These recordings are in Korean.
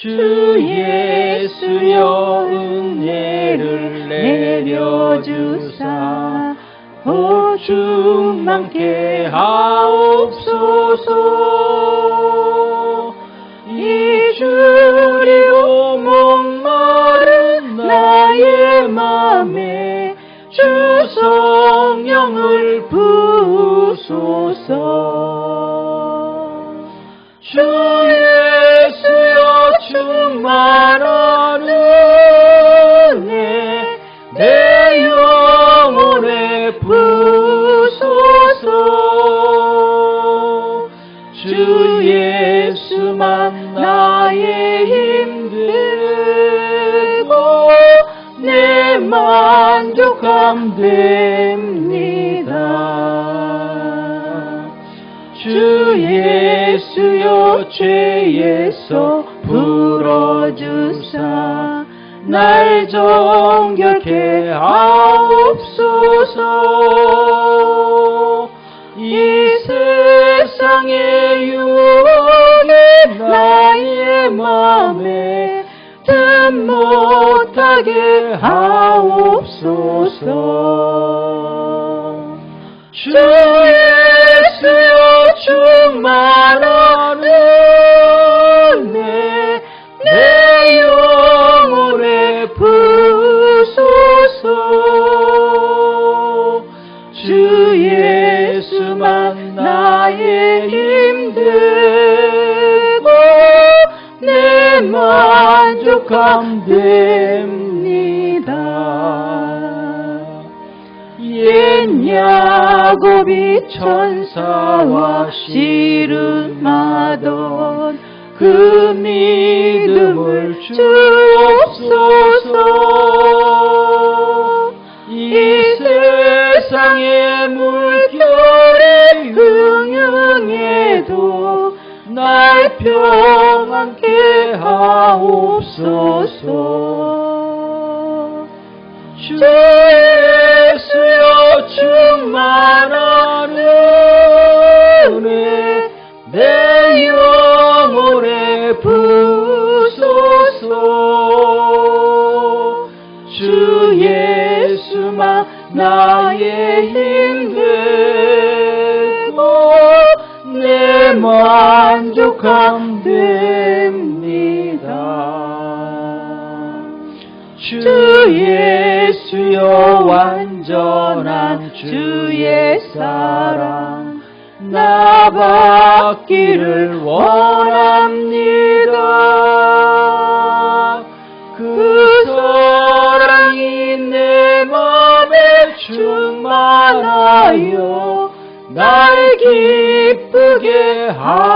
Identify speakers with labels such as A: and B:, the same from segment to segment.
A: 주 예수여 은혜를 내려주사 보충만케 하옵소서. 이주리로 목마른 나의 맘에 주 성령을 부소서 은혜 내 영혼에 부소서. 주 예수만 나의 힘들고 내 만족함 됩니다. 주 예수여 죄에서 풀어주사 날 정결케 하옵소서. 이 세상의 유혹에 나의 맘에 틈 못하게 하옵소서. 주 예수여 충만한 은 예수만 나의 힘들고 내 만족함 됩니다. 옛 야곱이 천사와 씨름하던 그 믿음을 주옵소서. 이 흥흥해도 날 평안케 하옵소서. 주 예수여 충만한 은혜 내 영혼에 부소서. 주 예수만 나의 힘 만족함 됩니다. 주 예수여 완전한 주의 사랑. 나 받기를 원합니다. 그 충만하여 날 기쁘게 하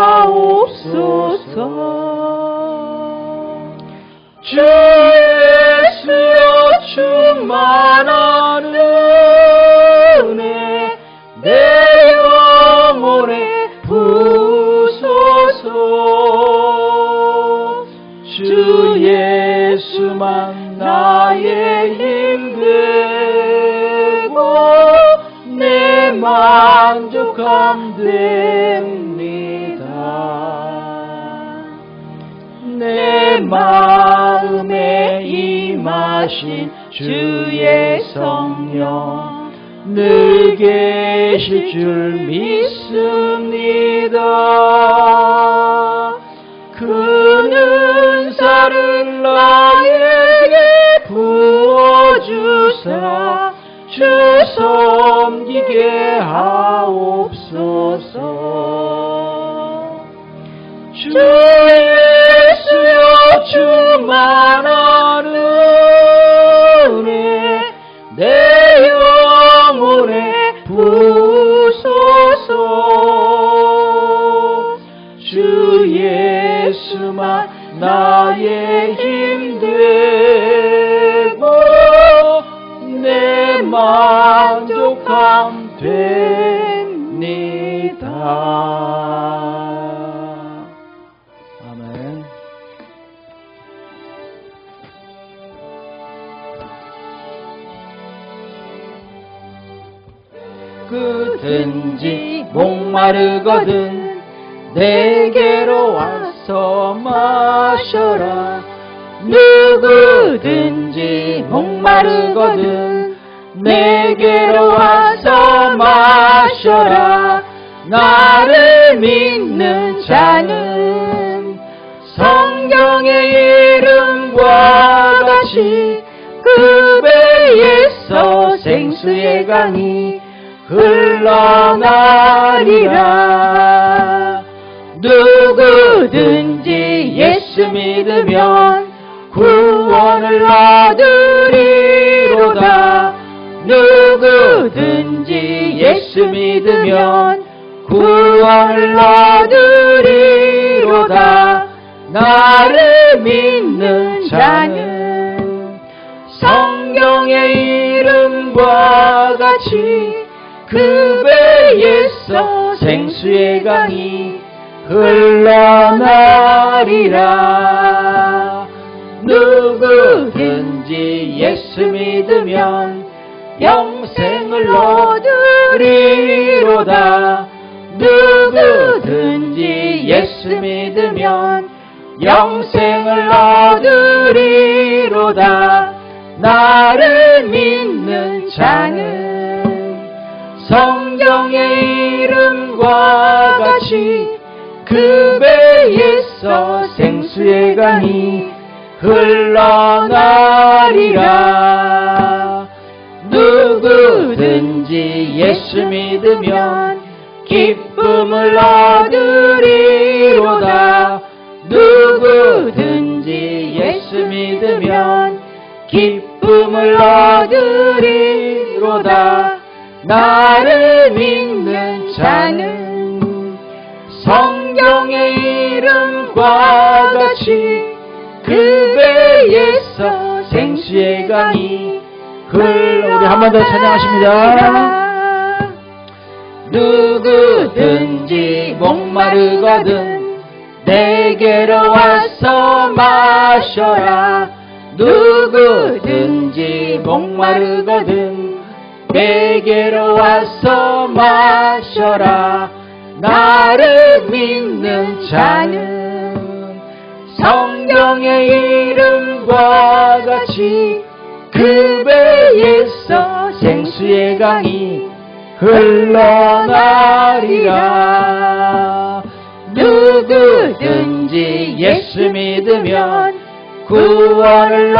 A: 마음에 임하신 주의 성령 늘 계실 줄 믿습니다. 그 은사를 나에게 부어주사 주 섬기게 하옵소서. 주예 수 마르거든. 내게로 와서 마셔라. 누구든지 목마르거든. 내게로 와서 마셔라. 나를 믿는 자는 성경의 이름과 같이 그 배에서 생수의 강이 흘러나리라. 누구든지 예수 믿으면 구원을 얻으리로다. 누구든지 예수 믿으면 구원을 얻으리로다. 나를 믿는 자는 성경의 이름과 같이 그 배에서 생수의 강이 흘러나리라. 누구든지 예수 믿으면 영생을 얻으리로다. 누구든지 예수 믿으면 영생을 얻으리로다. 나를 믿는 자는 성경의 이름과 같이 그 배에서 생수의 강이 흘러나리라. 누구든지 예수 믿으면 기쁨을 얻으리로다. 누구든지 예수 믿으면 기쁨을 얻으리로다 나를 믿는 자는 성경의 이름과 같이 그 배에서 생수의 강이 흘러 우리 한 번 더 찬양하십니다. 누구든지 목마르거든 내게로 와서 마셔라. 누구든지 목마르거든 내게로 와서 마셔라. 나를 믿는 자는 성경의 이름과 같이 그 배에서 생수의 강이 흘러나리라. 누구든지 예수 믿으면 구원을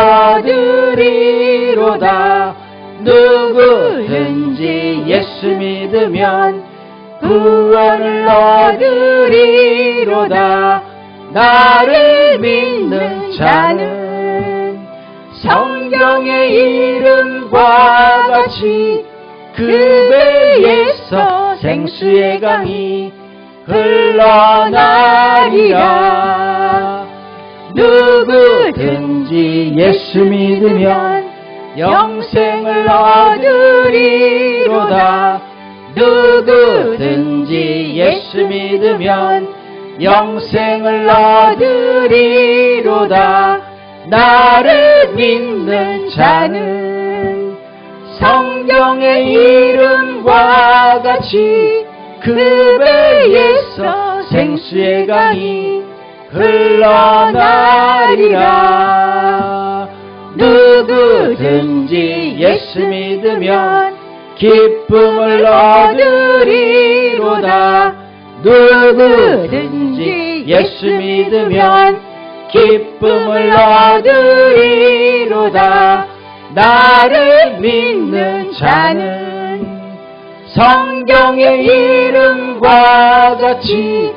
A: 얻으리로다. 누구 든지 예수 믿으면 구원을 얻으리로다. 나를 믿는 자는 성경의 이름과 같이 그 배에서 생수의 강이 흘러나리라. 누구든지 예수 믿으면 영생을 얻으리로다. 누구든지 예수 믿으면 영생을 얻으리로다. 나를 믿는 자는 성경의 이름과 같이 그 배에서 생수의 강이 흘러나리라. 누 구든지 예수 믿으면 기쁨을 얻으리로다. 누구든지 예수 믿으면 기쁨을 얻으리로다. 나를 믿는 자는 성경의 이름과 같이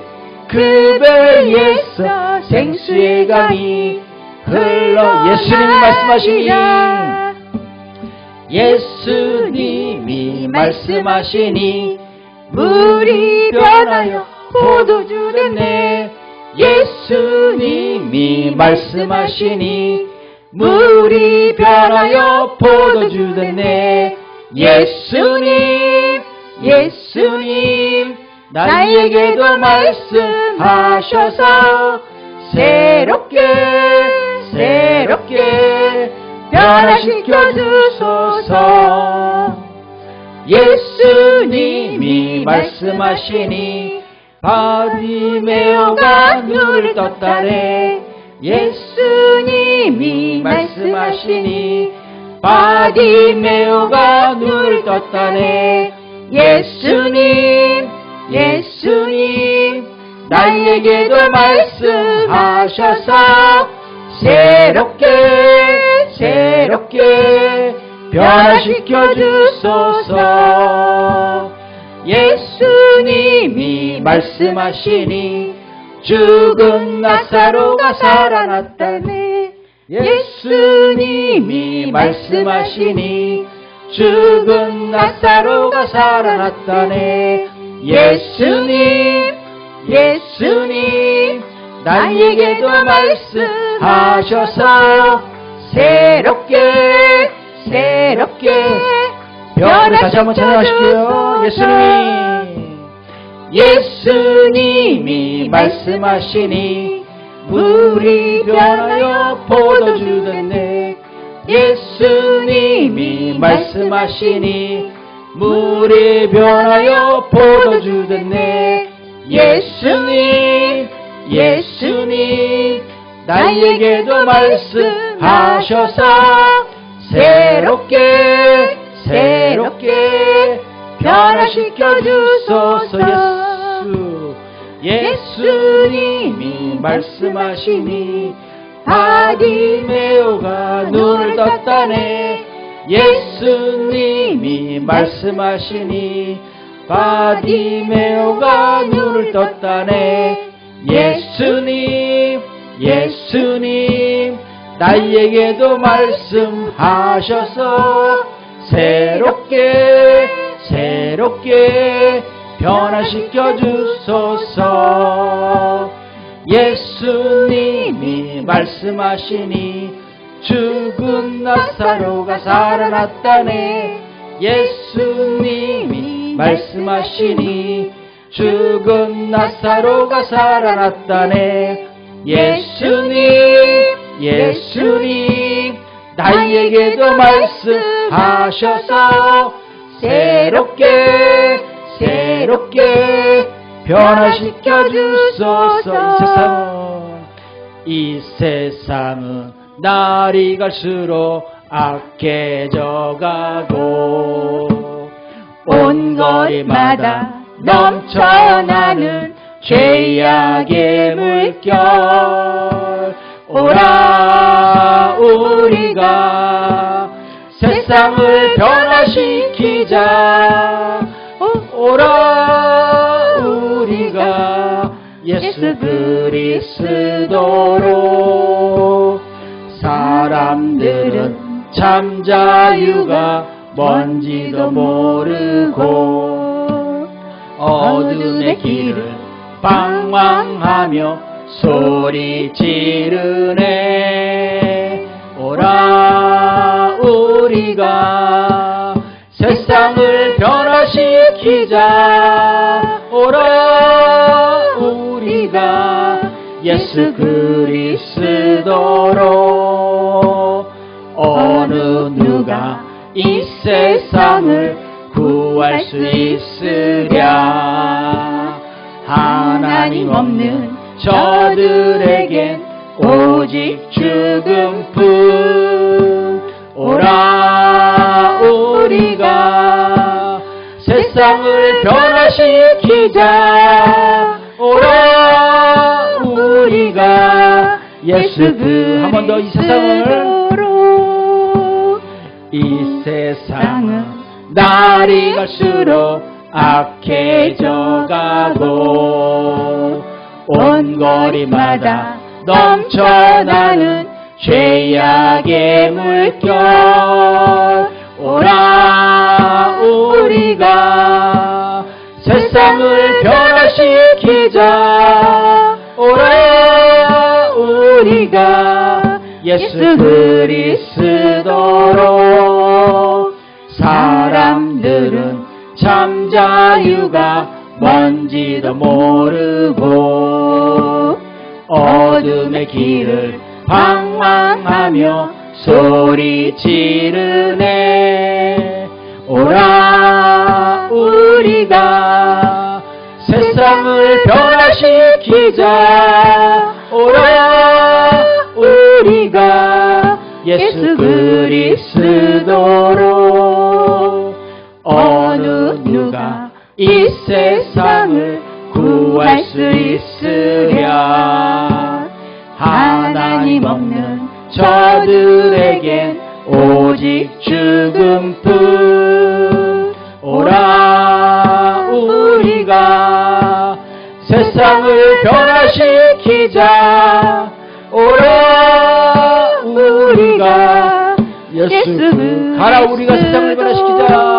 A: 그 배에서 생수의 강이 흘러 예수님이 말씀하시니 예수님이 말씀하시니 물이 변하여 포도주 됐네. 예수님이 말씀하시니 물이 변하여 포도주 됐네. 예수님 예수님 나에게도 말씀하셔서 새롭게 새롭게 변화시켜 주소서. 예수님이 말씀하시니 바디메오가 눈을 떴다네. 예수님이 말씀하시니 바디메오가 눈을 떴다네. 예수님 예수님 나에게도 말씀하셔서 새롭게 새롭게 변화시켜 주소서. 예수님이 말씀하시니 죽은 나사로가 살아났다네. 예수님이 말씀하시니 죽은 나사로가 살아났다네. 예수님 예수님 나에게도 말씀 하셔서. 새롭게 새롭게 변화 다시 한번 찬양하실게요 예수님이 예수님이 말씀하시니 물이 변하여 포도주 됐네. 예수님이 말씀하시니 물이 변하여 포도주 됐네. 예수님 예수님 나에게도 말씀하셔서 새롭게 새롭게 변화시켜 주소서. 예수 예수님이 말씀하시니 바디메오가 눈을 떴다네. 예수님이 말씀하시니 바디메오가 눈을 떴다네. 예수님 예수님 나에게도 말씀하셔서 새롭게 새롭게 변화시켜 주소서. 예수님이 말씀하시니 죽은 나사로가 살아났다네. 예수님이 말씀하시니 죽은 나사로가 살아났다네 예수님 예수님 나에게도 말씀하셔서 새롭게 새롭게 변화시켜 주소서 이 세상은 이 세상은 날이 갈수록 악해져 가고 온 거리마다 넘쳐나는 죄악의 물결 오라 우리가 세상을 변화시키자. 오라 우리가 예수 그리스도로. 사람들은 참 자유가 뭔지도 모르고 어둠의 길을 방황하며 소리 지르네. 오라 우리가 세상을 변화시키자. 오라 우리가 예수 그리스도로. 어느 누가 이 세상을 구할 수 있으랴. 하 나님 없는 저들에겐 오직 죽음뿐. 오라 우리가 세상을 변화시키자. 오라 우리가 예수 그한 번 더 이 세상을 이 세상은 날이 갈수록 악해져 가고 온 거리마다 넘쳐나는 죄악의 물결. 오라 우리가 세상을 변화시키자. 오라 우리가 예수 그리스도로 사람들은 참 자유가 뭔지도 모르고 어둠의 길을 방황하며 소리 지르네. 오라 우리가 세상 세상을 변화시키자. 오라 우리가 예수 그리스도로 누가 이 세상을 구할 수 있으랴. 하나님 없는 저들에겐 오직 죽음뿐. 오라 우리가 세상을 변화시키자. 오라 우리가 예수 그 가라 우리가 세상을 변화시키자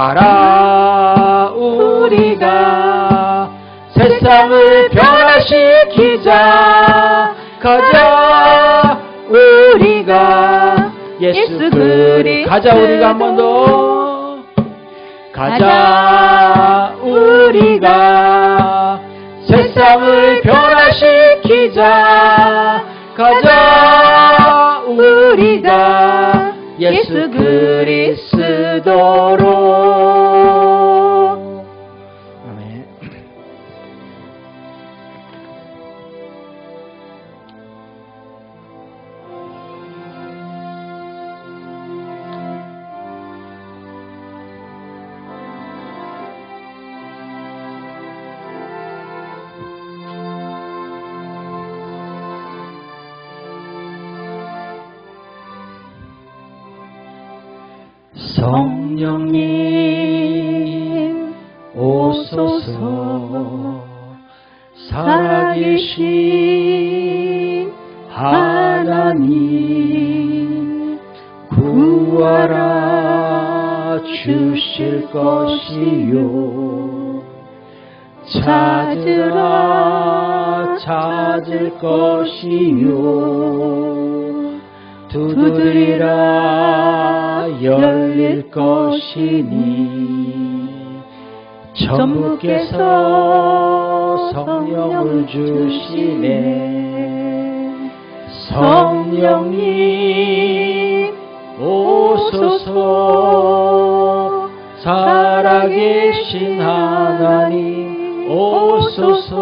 A: 가라 우리가 세상을 변화시키자 가자 우리가 예수 그리 가자 우리가 한 번 더. 가자 우리가 세상을 변화시키자. 가자 예수 그리스도로 성령님 오소서 살아계신 하나님 구하라 주실 것이요. 찾으라 찾을 것이요 두드리라 열릴 것이니 전부께서 성령을 주시네. 성령님 오소서. 살아계신 하나님 오소서.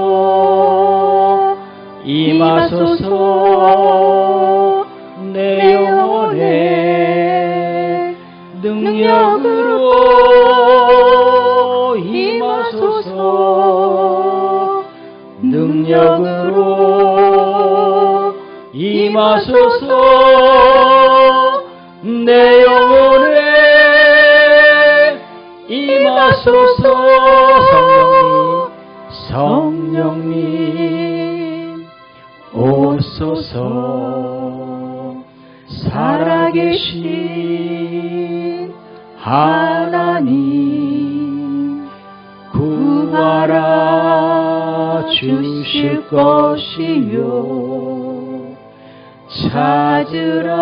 A: 임하소서 임하소서 성령님. 성령님 오소서. 살아계신 하나님 구하라 주실 것이요. 찾으라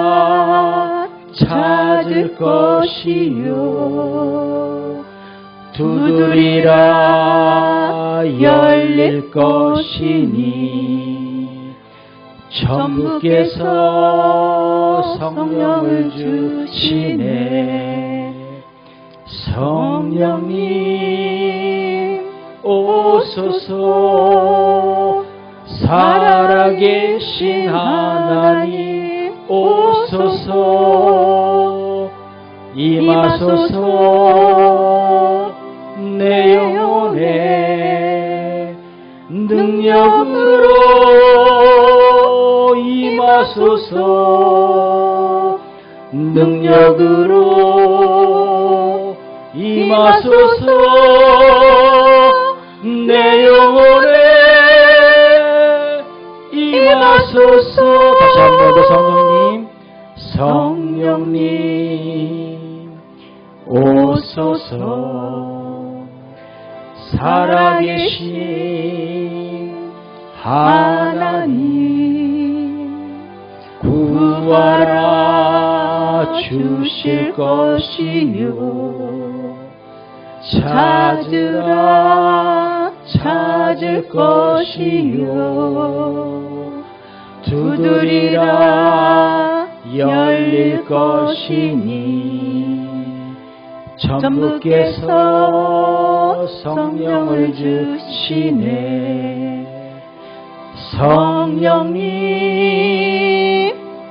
A: 찾을 것이요 두드리라 열릴 것이니 전부께서 성령을 주시네. 성령님 오소서. 살아계신 하나님 오소서. 임하소서 내 영혼에 능력으로 임하소서. 능력으로 임하소서. 내 영혼에 임하소서. 다시 한번 더 성령님. 성령님 오소서 살아계신 하나님 구하라 주실 것이요. 찾으라 찾을 것이요. 두드리라 열릴 것이니. 전부께서 성령을 주시네. 성령님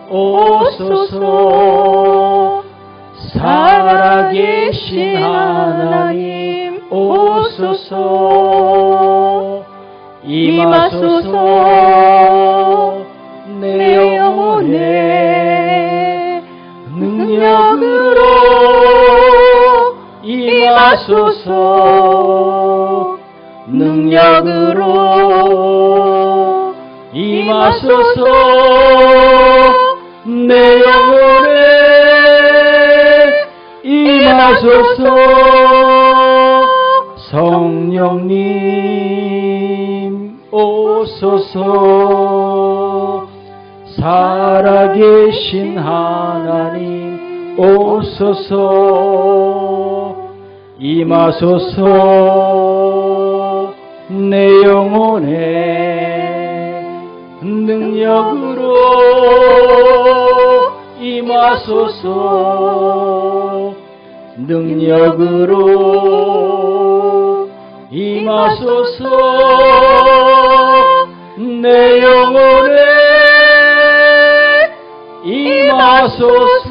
A: 오소서. 살아계신 하나님 오소서. 임하소서 임하소서. 능력으로 임하소서. 내 영혼에 임하소서. 성령님 오소서. 살아계신 하나님 오소서 임하소서. 내 영혼에 능력으로 임하소서. 능력으로 임하소서. 내 영혼에 임하소서